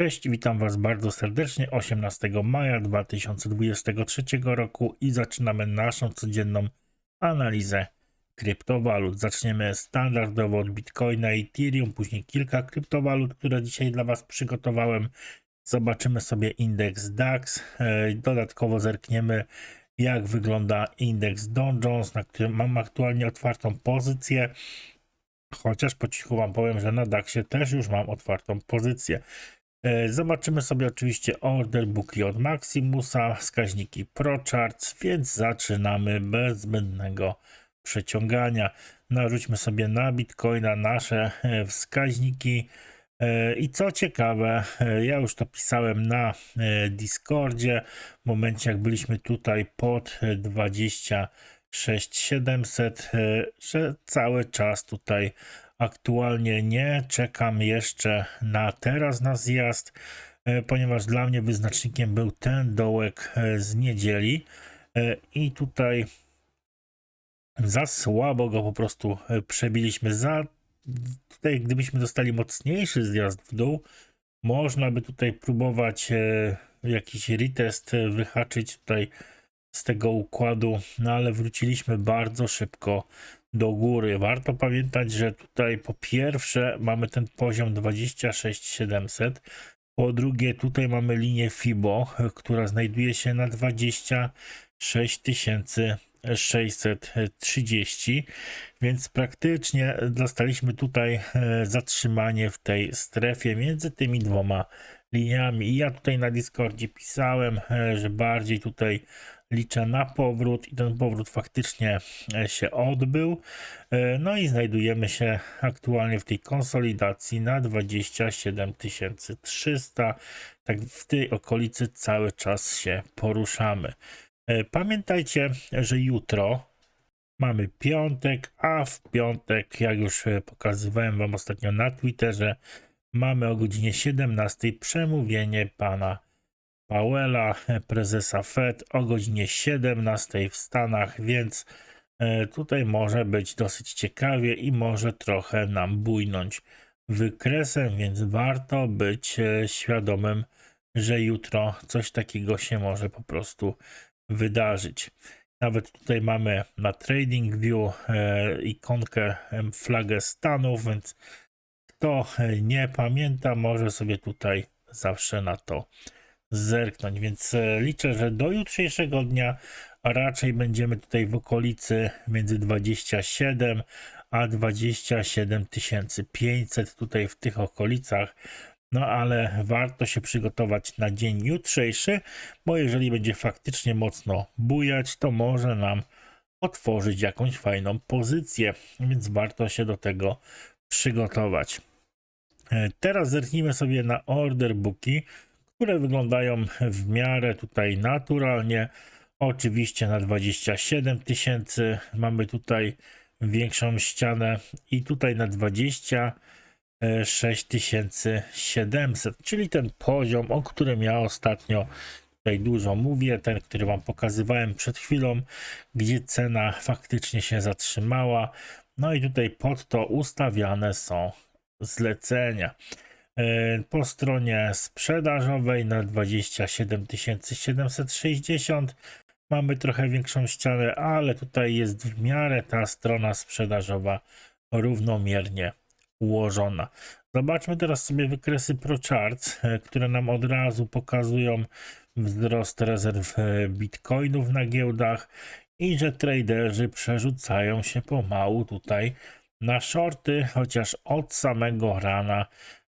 Cześć, witam Was bardzo serdecznie 18 maja 2023 roku i zaczynamy naszą codzienną analizę kryptowalut. Zaczniemy standardowo od Bitcoina i Ethereum, później kilka kryptowalut, które dzisiaj dla Was przygotowałem. Zobaczymy sobie indeks DAX, e, dodatkowo zerkniemy jak wygląda indeks Dow Jones, na którym mam aktualnie otwartą pozycję. Chociaż po cichu Wam powiem, że na DAXie też już mam otwartą pozycję. E, Zobaczymy sobie oczywiście order booki od Maximusa, wskaźniki ProCharts, więc zaczynamy bez zbędnego przeciągania. Narzućmy sobie na Bitcoina nasze e, wskaźniki. E, I co ciekawe, ja już to pisałem na Discordzie, w momencie jak byliśmy tutaj pod e, 26700, e, że cały czas tutaj aktualnie nie. Czekam jeszcze na teraz na zjazd, e, ponieważ dla mnie wyznacznikiem był ten dołek e, z niedzieli. E, i tutaj za słabo go po prostu przebiliśmy. Za tutaj, gdybyśmy dostali mocniejszy zjazd w dół, można by tutaj próbować jakiś retest wyhaczyć tutaj z tego układu, no ale wróciliśmy bardzo szybko do góry. Warto pamiętać, że tutaj po pierwsze mamy ten poziom 26700, po drugie tutaj mamy linię FIBO, która znajduje się na 26630, więc praktycznie dostaliśmy tutaj e, zatrzymanie w tej strefie między tymi dwoma liniami. I ja tutaj na Discordzie pisałem, e, że bardziej tutaj liczę na powrót i ten powrót faktycznie e, się odbył. No i znajdujemy się aktualnie w tej konsolidacji na 27300. Tak w tej okolicy cały czas się poruszamy. E, Pamiętajcie, że jutro mamy piątek, a w piątek, jak już e, pokazywałem Wam ostatnio na Twitterze, mamy o godzinie 17 przemówienie pana Powella, e, prezesa Fed, o godzinie 17 w Stanach, więc tutaj może być dosyć ciekawie i może trochę nam bujnąć wykresem, więc warto być świadomym, że jutro coś takiego się może po prostu wydarzyć. Nawet tutaj mamy na TradingView e, ikonkę flagę Stanów, więc kto e, nie pamięta, może sobie tutaj zawsze na to zerknąć. Więc e, liczę, że do jutrzejszego dnia raczej będziemy tutaj w okolicy między 27 a 27 500 tutaj w tych okolicach. No ale warto się przygotować na dzień jutrzejszy, bo jeżeli będzie faktycznie mocno bujać, to może nam otworzyć jakąś fajną pozycję, więc warto się do tego przygotować. E, Teraz zerknijmy sobie na order booki, które wyglądają w miarę tutaj naturalnie. Oczywiście na 27 tysięcy mamy tutaj większą ścianę i tutaj na 26 700, czyli ten poziom, o którym ja ostatnio tutaj dużo mówię, ten, który Wam pokazywałem przed chwilą, gdzie cena faktycznie się zatrzymała. No i tutaj pod to ustawiane są zlecenia. E, Po stronie sprzedażowej na 27 760 mamy trochę większą ścianę, ale tutaj jest w miarę ta strona sprzedażowa równomiernie ułożona. Zobaczmy teraz sobie wykresy ProCharts, które nam od razu pokazują wzrost rezerw e, bitcoinów na giełdach i że traderzy przerzucają się pomału tutaj na shorty, chociaż od samego rana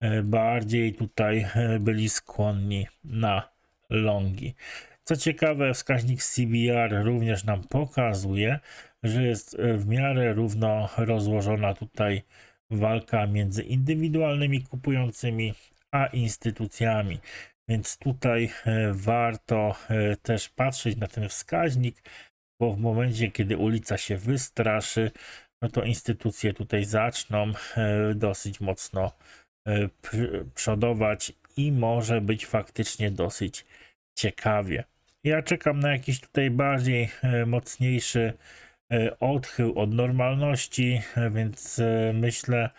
e, bardziej tutaj e, byli skłonni na longi. Co ciekawe, wskaźnik CBR również nam pokazuje, że jest w miarę równo rozłożona tutaj walka między indywidualnymi kupującymi a instytucjami. Więc tutaj e, warto e, też patrzeć na ten wskaźnik, bo w momencie, kiedy ulica się wystraszy, no to instytucje tutaj zaczną e, dosyć mocno pr- przodować i może być faktycznie dosyć ciekawie. Ja czekam na jakiś tutaj bardziej mocniejszy odchył od normalności, e, więc e, myślę,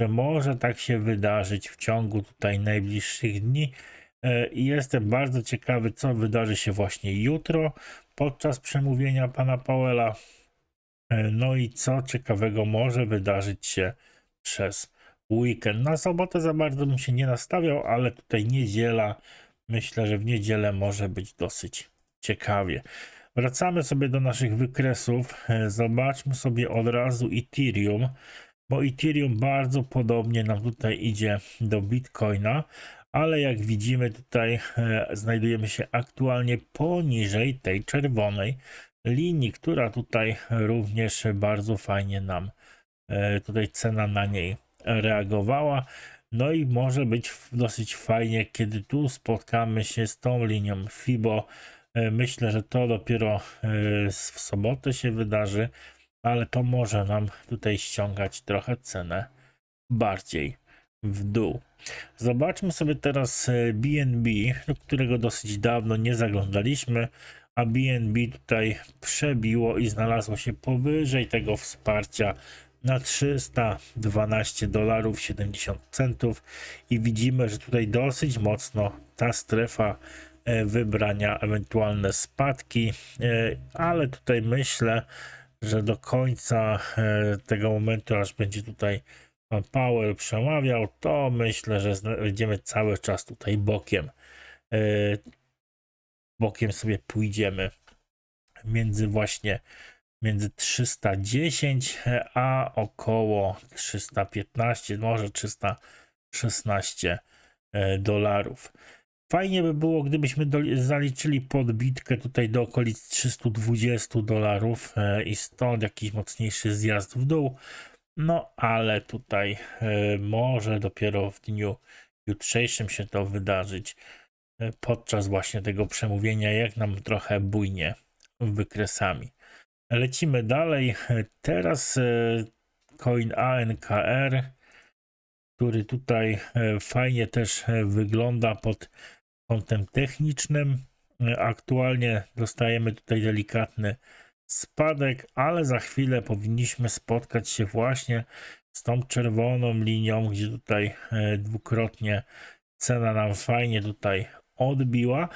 że może tak się wydarzyć w ciągu tutaj najbliższych dni. E, I jestem bardzo ciekawy, co wydarzy się właśnie jutro podczas przemówienia pana Powella. E, No i co ciekawego może wydarzyć się przez weekend. Na sobotę za bardzo bym się nie nastawiał, ale tutaj niedziela, myślę, że w niedzielę może być dosyć ciekawie. Wracamy sobie do naszych wykresów. E, Zobaczmy sobie od razu Ethereum, bo Ethereum bardzo podobnie nam tutaj idzie do Bitcoina, ale jak widzimy tutaj e, znajdujemy się aktualnie poniżej tej czerwonej linii, która tutaj również bardzo fajnie nam e, tutaj cena na niej reagowała. No i może być dosyć fajnie, kiedy tu spotkamy się z tą linią FIBO. E, Myślę, że to dopiero e, w sobotę się wydarzy, ale to może nam tutaj ściągać trochę cenę bardziej w dół. Zobaczmy sobie teraz e, BNB, do którego dosyć dawno nie zaglądaliśmy, a BNB tutaj przebiło i znalazło się powyżej tego wsparcia na 312 dolarów 70 centów i widzimy, że tutaj dosyć mocno ta strefa e, wybrania, ewentualne spadki, e, ale tutaj myślę, że do końca e, tego momentu, aż będzie tutaj pan Powell przemawiał, to myślę, że będziemy cały czas tutaj bokiem. e, Bokiem sobie pójdziemy między właśnie między 310 a około 315, może 316 e, dolarów. Fajnie by było, gdybyśmy do, zaliczyli podbitkę tutaj do okolic 320 dolarów e, i stąd jakiś mocniejszy zjazd w dół. No ale tutaj e, może dopiero w dniu jutrzejszym się to wydarzyć e, podczas właśnie tego przemówienia, jak nam trochę bujnie wykresami. Lecimy dalej. Teraz coin ANKR, który tutaj fajnie też wygląda pod kątem technicznym. E, Aktualnie dostajemy tutaj delikatny spadek, ale za chwilę powinniśmy spotkać się właśnie z tą czerwoną linią, gdzie tutaj e, dwukrotnie cena nam fajnie tutaj odbiła.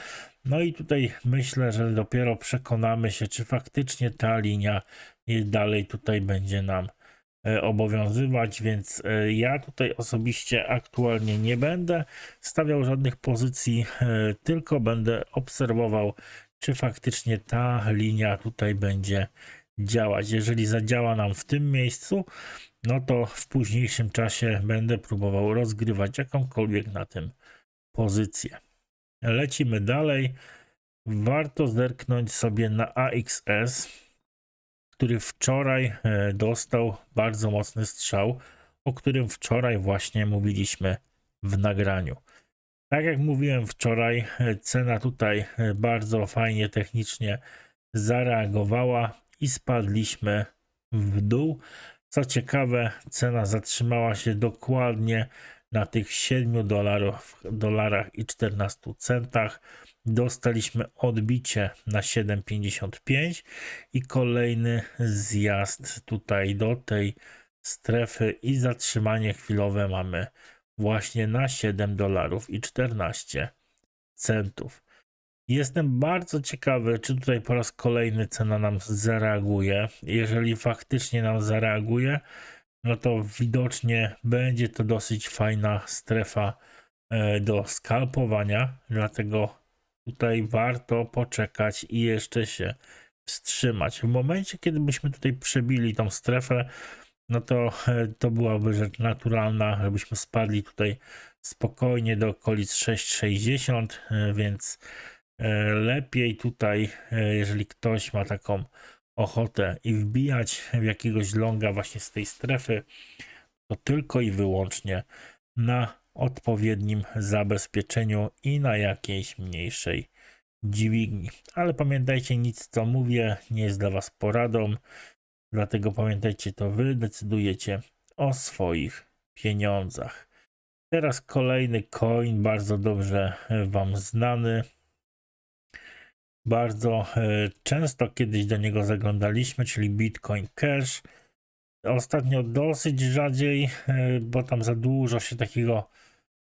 No i tutaj myślę, że dopiero przekonamy się, czy faktycznie ta linia i dalej tutaj będzie nam e, obowiązywać, więc e, ja tutaj osobiście aktualnie nie będę stawiał żadnych pozycji, e, tylko będę obserwował, czy faktycznie ta linia tutaj będzie działać. Jeżeli zadziała nam w tym miejscu, no to w późniejszym czasie będę próbował rozgrywać jakąkolwiek na tym pozycję. Lecimy dalej. Warto zerknąć sobie na AXS, który wczoraj e, dostał bardzo mocny strzał, o którym wczoraj właśnie mówiliśmy w nagraniu. Tak jak mówiłem wczoraj, e, cena tutaj e, bardzo fajnie technicznie zareagowała i spadliśmy w dół. Co ciekawe, cena zatrzymała się dokładnie na tych 7 dolarów, dolarach i 14 centach. Dostaliśmy odbicie na 7,55 i kolejny zjazd tutaj do tej strefy i zatrzymanie chwilowe mamy właśnie na 7 dolarów i 14 centów. Jestem bardzo ciekawy, czy tutaj po raz kolejny cena nam zareaguje. Jeżeli faktycznie nam zareaguje, no to widocznie będzie to dosyć fajna strefa e, do skalpowania, dlatego tutaj warto poczekać i jeszcze się wstrzymać. W momencie, kiedy byśmy tutaj przebili tą strefę, no to e, to byłaby rzecz naturalna, żebyśmy spadli tutaj spokojnie do okolic 6,60, e, więc e, lepiej tutaj, jeżeli ktoś ma taką ochotę i wbijać w jakiegoś longa właśnie z tej strefy, to tylko i wyłącznie na odpowiednim zabezpieczeniu i na jakiejś mniejszej dźwigni. Ale pamiętajcie, nic co mówię nie jest dla Was poradą, dlatego pamiętajcie, to Wy decydujecie o swoich pieniądzach. Teraz kolejny coin, bardzo dobrze e, Wam znany. Bardzo e, często kiedyś do niego zaglądaliśmy, czyli Bitcoin Cash. Ostatnio dosyć rzadziej, e, bo tam za dużo się takiego,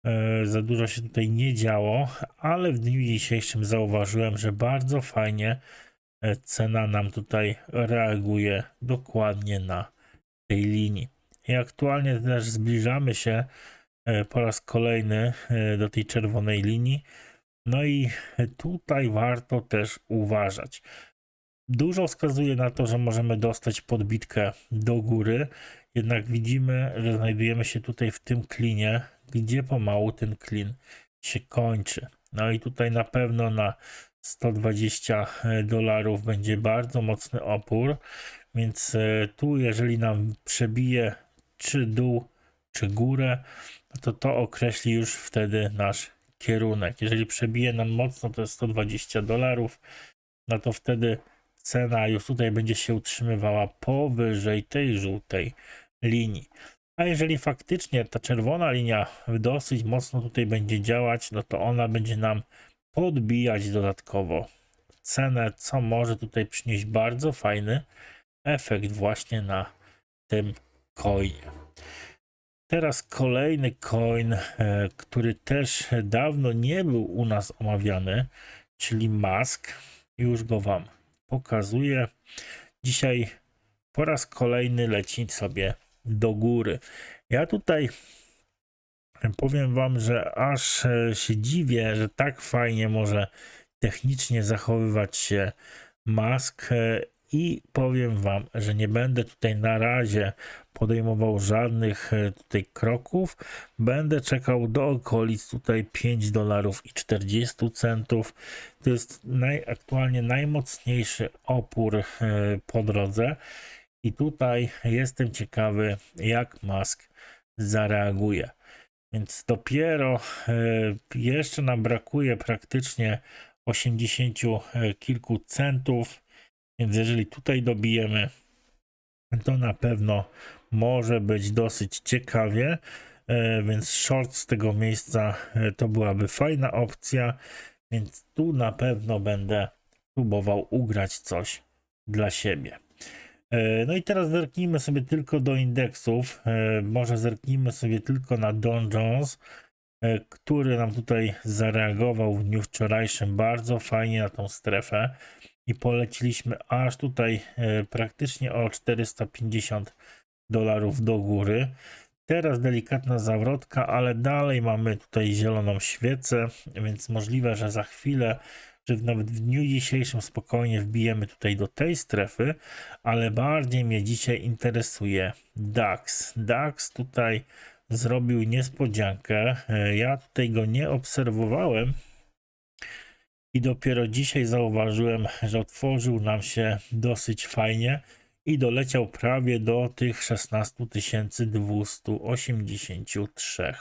e, za dużo się tutaj nie działo, ale w dniu dzisiejszym zauważyłem, że bardzo fajnie e, cena nam tutaj reaguje dokładnie na tej linii. I aktualnie też zbliżamy się po raz kolejny do tej czerwonej linii. No i tutaj warto też uważać. Dużo wskazuje na to, że możemy dostać podbitkę do góry, jednak widzimy, że znajdujemy się tutaj w tym klinie, gdzie pomału ten klin się kończy. No i tutaj na pewno na 120 dolarów będzie bardzo mocny opór, więc e, tu jeżeli nam przebije czy dół, czy górę, no to to określi już wtedy nasz kierunek. Jeżeli przebije nam mocno to jest 120 dolarów, no to wtedy cena już tutaj będzie się utrzymywała powyżej tej żółtej linii. A jeżeli faktycznie ta czerwona linia dosyć mocno tutaj będzie działać, no to ona będzie nam podbijać dodatkowo cenę, co może tutaj przynieść bardzo fajny efekt właśnie na tym coinie. Teraz kolejny coin, e, który też dawno nie był u nas omawiany, czyli Mask. Już go Wam pokazuję. Dzisiaj po raz kolejny leci sobie do góry. Ja tutaj powiem Wam, że aż się dziwię, że tak fajnie może technicznie zachowywać się Mask i powiem Wam, że nie będę tutaj na razie podejmował żadnych e, tutaj kroków. Będę czekał do okolic tutaj 5 dolarów i 40 centów. To jest naj, aktualnie najmocniejszy opór e, po drodze. I tutaj jestem ciekawy, jak Musk zareaguje. Więc dopiero e, jeszcze nam brakuje praktycznie 80 kilku centów. Więc jeżeli tutaj dobijemy, to na pewno może być dosyć ciekawie, e, więc short z tego miejsca e, to byłaby fajna opcja, więc tu na pewno będę próbował ugrać coś dla siebie. E, no i teraz zerknijmy sobie tylko do indeksów. Może zerknijmy sobie tylko na Don Jones, który nam tutaj zareagował w dniu wczorajszym bardzo fajnie na tą strefę i poleciliśmy aż tutaj praktycznie o 450 dolarów do góry. Teraz delikatna zawrotka, ale dalej mamy tutaj zieloną świecę, więc możliwe, że za chwilę, że nawet w dniu dzisiejszym spokojnie wbijemy tutaj do tej strefy, ale bardziej mnie dzisiaj interesuje DAX. DAX tutaj zrobił niespodziankę. Ja tutaj go nie obserwowałem i dopiero dzisiaj zauważyłem, że otworzył nam się dosyć fajnie i doleciał prawie do tych 16 283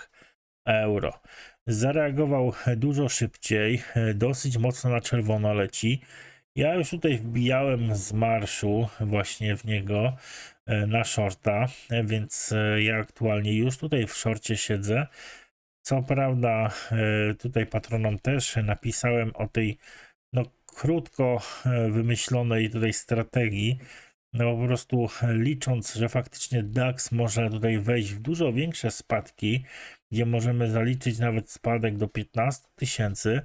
euro. Zareagował dużo szybciej, dosyć mocno na czerwono leci. Ja już tutaj wbijałem z marszu właśnie w niego e, na shorta, więc e, ja aktualnie już tutaj w shorcie siedzę. Co prawda e, tutaj patronom też napisałem o tej no, krótko wymyślonej tutaj strategii, no po prostu licząc, że faktycznie DAX może tutaj wejść w dużo większe spadki, gdzie możemy zaliczyć nawet spadek do 15 tysięcy,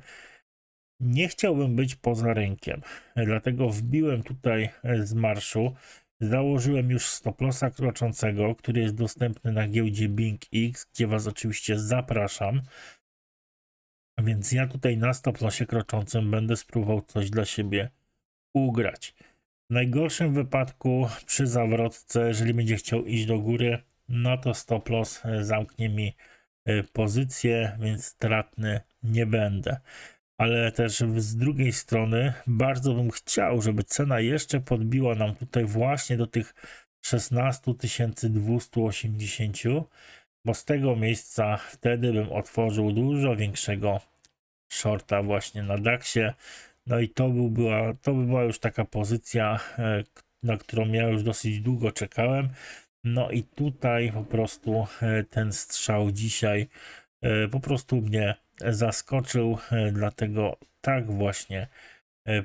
nie chciałbym być poza rynkiem. Dlatego wbiłem tutaj z marszu, założyłem już stop lossa kroczącego, który jest dostępny na giełdzie BingX, gdzie Was oczywiście zapraszam. Więc ja tutaj na stop lossie kroczącym będę spróbował coś dla siebie ugrać. W najgorszym wypadku przy zawrotce, jeżeli będzie chciał iść do góry, no to stop loss e, zamknie mi e, pozycję, więc stratny nie będę. Ale też z drugiej strony bardzo bym chciał, żeby cena jeszcze podbiła nam tutaj właśnie do tych 16 280, bo z tego miejsca wtedy bym otworzył dużo większego shorta właśnie na DAXie no i to, by była, to by była już taka pozycja, e, na którą ja już dosyć długo czekałem. No i tutaj po prostu e, ten strzał dzisiaj e, po prostu mnie zaskoczył, dlatego tak właśnie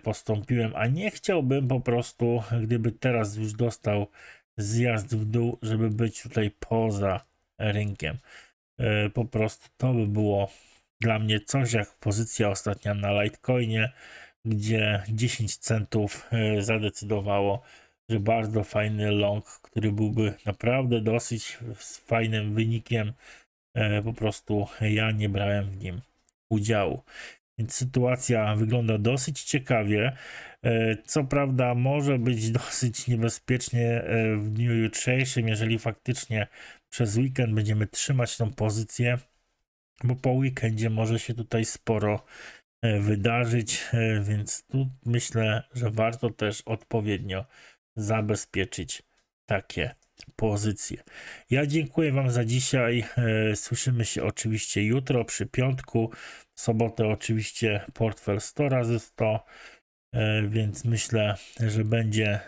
postąpiłem, a nie chciałbym po prostu, gdyby teraz już dostał zjazd w dół, żeby być tutaj poza rynkiem. E, Po prostu to by było dla mnie coś jak pozycja ostatnia na Litecoinie, gdzie 10 centów e, zadecydowało, że bardzo fajny long, który byłby naprawdę dosyć fajnym wynikiem, e, po prostu ja nie brałem w nim udziału. Więc sytuacja wygląda dosyć ciekawie. E, Co prawda, może być dosyć niebezpiecznie e, w dniu jutrzejszym, jeżeli faktycznie przez weekend będziemy trzymać tą pozycję, bo po weekendzie może się tutaj sporo e, wydarzyć, e, więc tu myślę, że warto też odpowiednio zabezpieczyć takie pozycje. Ja dziękuję Wam za dzisiaj. E, Słyszymy się oczywiście jutro przy piątku. W sobotę oczywiście portfel 100 razy 100. E, Więc myślę, że będzie e,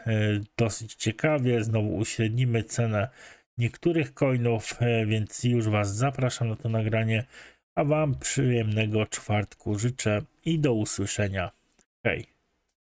dosyć ciekawie. Znowu uśrednimy cenę niektórych coinów, więc już Was zapraszam na to nagranie. A Wam przyjemnego czwartku życzę i do usłyszenia. Hej.